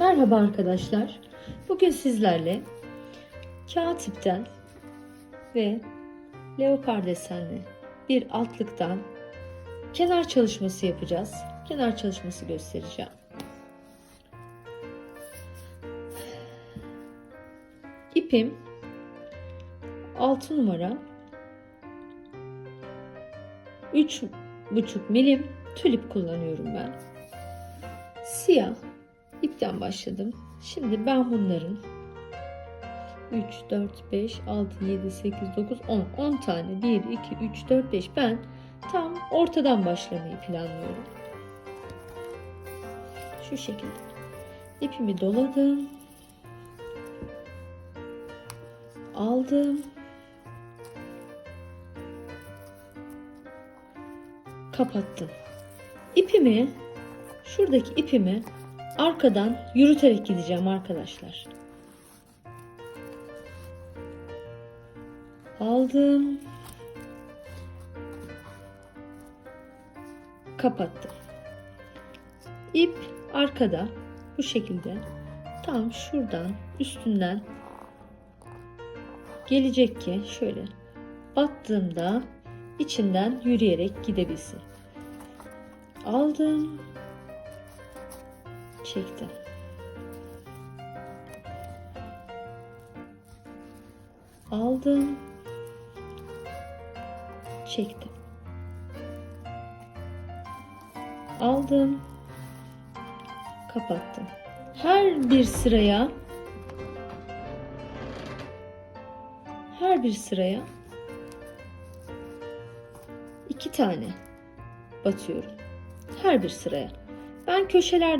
Merhaba arkadaşlar. Bugün sizlerle kağıt ipten ve leopar desenli bir altlıktan kenar çalışması yapacağız. Kenar çalışması göstereceğim. İpim 6 numara 3,5 milim tülip kullanıyorum ben. Siyah ipten başladım. Şimdi ben bunların 3, 4, 5, 6, 7, 8, 9, 10. 10 tane. 1, 2, 3, 4, 5. Ben tam ortadan başlamayı planlıyorum. Şu şekilde. İpimi doladım. Aldım. Kapattım. İpimi şuradaki ipimi arkadan yürüterek gideceğim arkadaşlar. Aldım. Kapattım. İp arkada bu şekilde tam şuradan üstünden gelecek ki şöyle battığımda içinden yürüyerek gidebilsin. Aldım. Çektim. Aldım. Çektim. Aldım. Kapattım. Her bir sıraya her bir sıraya iki tane batıyorum. Her bir sıraya. Ben köşeler